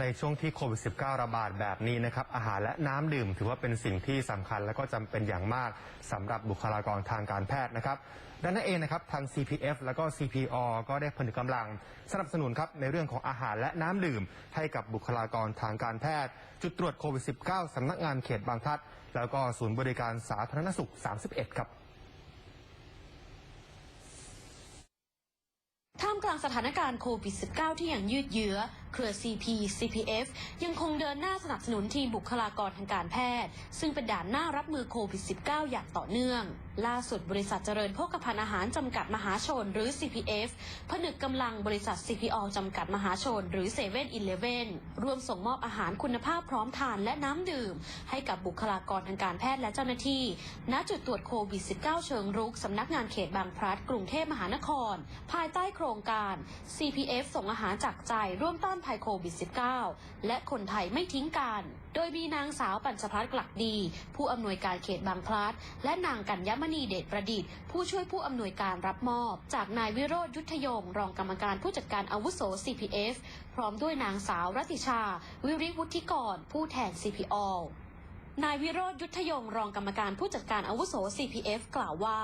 ในช่วงที่โควิด -19 ระบาดแบบนี้นะครับ อาหารและน้ำดื่มถือว่าเป็นสิ่งที่สำคัญและก็จำเป็นอย่างมากสำหรับบุคลากรทางการแพทย์นะครับดังนั้นเองนะครับทาง CPF แล้วก็ CPO ก็ได้ผนึกกำลังสนับสนุนครับในเรื่องของอาหารและน้ำดื่ม ให้กับบุคลากรทางการแพทย์ จุดตรวจโควิด -19 สำนักงานเขตบางพลัด แล้วก็ศูนย์บริการสาธารณสุข 31 ครับ ท่ามกลางสถานการณ์โควิด -19 ที่ยังยืดเยื้อเครือ CP CPF ยังคงเดินหน้าสนับสนุนทีมบุคลากรทางการแพทย์ ซึ่งเป็นด่านหน้ารับมือโควิด -19 อย่างต่อเนื่อง ล่าสุดบริษัทเจริญโภคภัณฑ์อาหารจำกัดมหาชน หรือ CPF ผนึกกำลังบริษัท CPO จำกัดมหาชน หรือ7 e เ e ่ e อร่วมส่งมอบอาหารคุณภาพพร้อมทานและน้ำดื่ม ให้กับบุคลากรทางการแพทย์และเจ้าหน้าที่ ณจุดตรวจโควิด -19 เชิงรุกสำนักงานเขตบางพลัดกรุงเทพมหานคร ภายใต้โครงการ CPF ส่งอาหารจากใจร่วมต้านภัยโควิด -19 และคนไทยไม่ทิ้งกัน โดยมีนางสาวปัญจพลัดกลักดี ผู้อำนวยการเขตบางพลัด และนางกัญญมณีเดชประดิษฐ์ ผู้ช่วยผู้อำนวยการรับมอบ จากนายวิโรธยุทธยง รองกรรมการผู้จัดการอาวุโส CPF พร้อมด้วยนางสาวรัติชา วิริวุฒิกร ผู้แทน CPO นายวิโรธยุทธยง รองกรรมการผู้จัดการอาวุโส CPF กล่าวว่า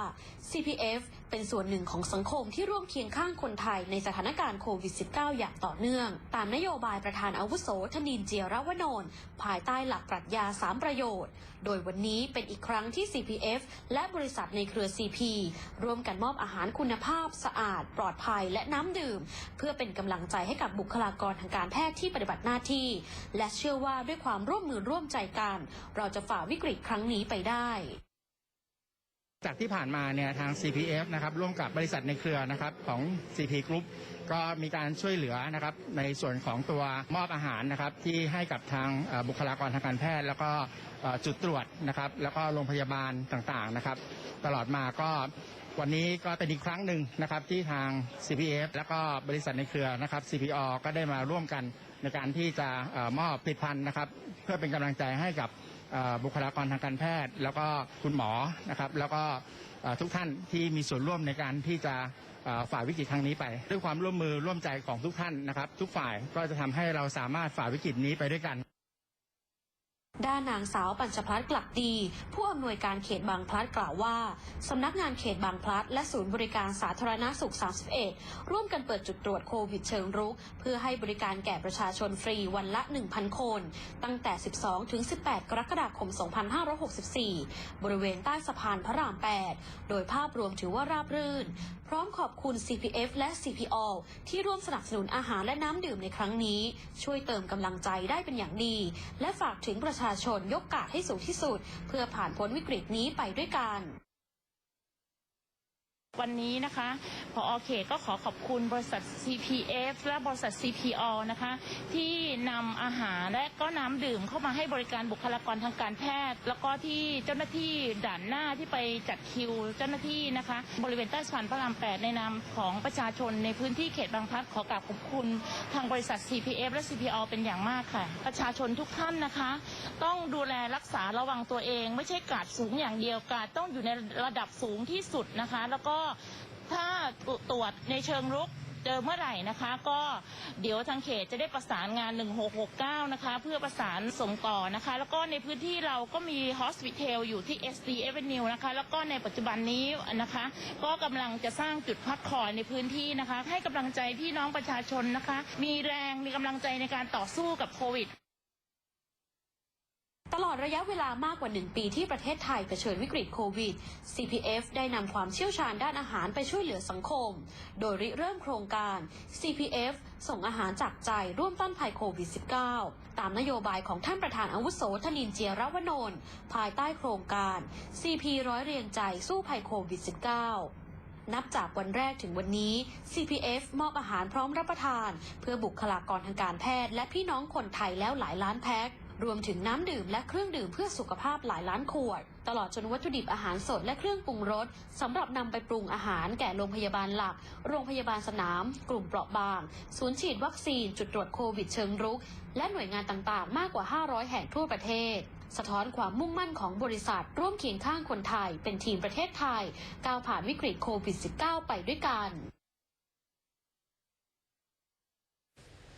CPF เป็นส่วนหนึ่งของสังคมที่ร่วมเคียงข้างคนไทยในสถานการณ์โควิด -19 อย่างต่อเนื่อง ตามนโยบายประธานอาวุโสธนินเจียรวนนท์ภายใต้หลักปรัชญา 3 ประโยชน์ โดยวันนี้เป็นอีกครั้งที่ CPF และบริษัทในเครือ CP ร่วมกันมอบอาหารคุณภาพ สะอาด ปลอดภัยและน้ำดื่ม เพื่อเป็นกำลังใจให้กับบุคลากรทางการแพทย์ที่ปฏิบัติหน้าที่ และเชื่อว่าด้วยความร่วมมือร่วมใจกัน เราจะฝ่าวิกฤตครั้งนี้ไปได้ จากที่ผ่านมาเนี่ยทาง CPF นะครับร่วมกับบริษัทในเครือนะครับของ CP Group ก็มีการช่วยเหลือนะครับในส่วนของตัวมอบอาหารนะครับที่ให้กับทางบุคลากรทางการแพทย์ แล้วก็จุดตรวจนะครับแล้วก็โรงพยาบาลต่างๆนะครับ ตลอดมาก็วันนี้ก็เป็นอีกครั้งหนึ่งนะครับที่ทาง CPF แล้วก็บริษัทในเครือนะครับ CPO ก็ได้มาร่วมกันในการที่จะมอบผลิตภัณฑ์นะครับ เพื่อเป็นกำลังใจให้กับ บุคลากรทางการแพทย์ แล้วก็คุณหมอนะครับ แล้วก็ทุกท่านที่มีส่วนร่วมในการที่จะฝ่าวิกฤตครั้งนี้ไป ด้วยความร่วมมือร่วมใจของทุกท่านนะครับ ทุกฝ่ายก็จะทำให้เราสามารถฝ่าวิกฤตนี้ไปด้วยกัน ด้านนางสาวปัญจพลัดกลักดี ผู้อำนวยการเขตบางพลัดกล่าวว่าสำนักงานเขตบางพลัดและศูนย์บริการสาธารณสุข 31 ร่วมกันเปิดจุดตรวจโควิดเชิงรุก เพื่อให้บริการแก่ประชาชนฟรีวันละ 1,000 คน ตั้งแต่ 12 ถึง 18 กรกฎาคม 2564 บริเวณใต้สะพานพระราม 8 โดยภาพรวมถือว่าราบรื่นพร้อมขอบคุณ CPF และ CPO ที่ร่วมสนับสนุนอาหารและน้ำดื่มในครั้งนี้ ช่วยเติมกำลังใจได้เป็นอย่างดี และฝากถึงประชาชนยกกาดให้สูงที่สุด เพื่อผ่านพ้นวิกฤตนี้ไปด้วยกัน วันนี้นะคะพอเขตก็ขอขอบคุณบริษัท CPF และบริษัท CPO นะคะ ที่นำอาหารและก็น้ำดื่มเข้ามาให้บริการบุคลากรทางการแพทย์ แล้วก็ที่เจ้าหน้าที่ด่านหน้าที่ไปจัดคิว เจ้าหน้าที่นะคะ บริเวณใต้สะพานพระราม8ในนามของประชาชนในพื้นที่เขตบางพลัดขอกราบขอบคุณทางบริษัท CPF และ CPO เป็นอย่างมากค่ะ ประชาชนทุกท่านนะคะ ต้องดูแลรักษาระวังตัวเอง ไม่ใช่กาดสูงอย่างเดียวกาดต้องอยู่ในระดับสูงที่สุดนะคะ แล้วก็ถ้าตรวจในเชิงรุกเจอเมื่อไหร่นะคะ ก็เดี๋ยวทางเขตจะได้ประสานงาน 1669 นะคะ เพื่อประสานส่งต่อนะคะ แล้วก็ในพื้นที่เราก็มีฮอสพิทอลอยู่ที่ SD Avenue นะคะ แล้วก็ในปัจจุบันนี้นะคะ ก็กำลังจะสร้างจุดพักคอยในพื้นที่นะคะ ให้กำลังใจพี่น้องประชาชนนะคะ มีแรงมีกำลังใจในการต่อสู้กับโควิด ตลอดระยะเวลามากกว่า 1 ปีที่ประเทศไทยเผชิญวิกฤตโควิด CPF ได้นำความเชี่ยวชาญด้านอาหารไปช่วยเหลือสังคม โดยริเริ่มโครงการ CPF ส่งอาหารจากใจร่วมต้านภัยโควิด -19 ตามนโยบายของท่านประธานอาวุโสธนินเจียรวนนท์ภายใต้โครงการ CP ร้อยเรียงใจสู้ภัยโควิด -19 นับจากวันแรกถึงวันนี้ CPF มอบอาหารพร้อมรับประทาน เพื่อบุคลากรทางการแพทย์ และพี่น้องคนไทยแล้วหลายล้านแพ็ครวมถึงน้ำดื่มและเครื่องดื่มเพื่อสุขภาพหลายล้านขวด ตลอดจนวัตถุดิบอาหารสดและเครื่องปรุงรสสำหรับนำไปปรุงอาหารแก่โรงพยาบาลหลัก โรงพยาบาลสนาม กลุ่มเปราะบาง ศูนย์ฉีดวัคซีน จุดตรวจโควิดเชิงรุก และหน่วยงานต่างๆ มากกว่า 500 แห่งทั่วประเทศ สะท้อนความมุ่งมั่นของบริษัท ร่วมเคียงข้างคนไทยเป็นทีมประเทศไทยก้าวผ่านวิกฤตโควิด -19 ไปด้วยกัน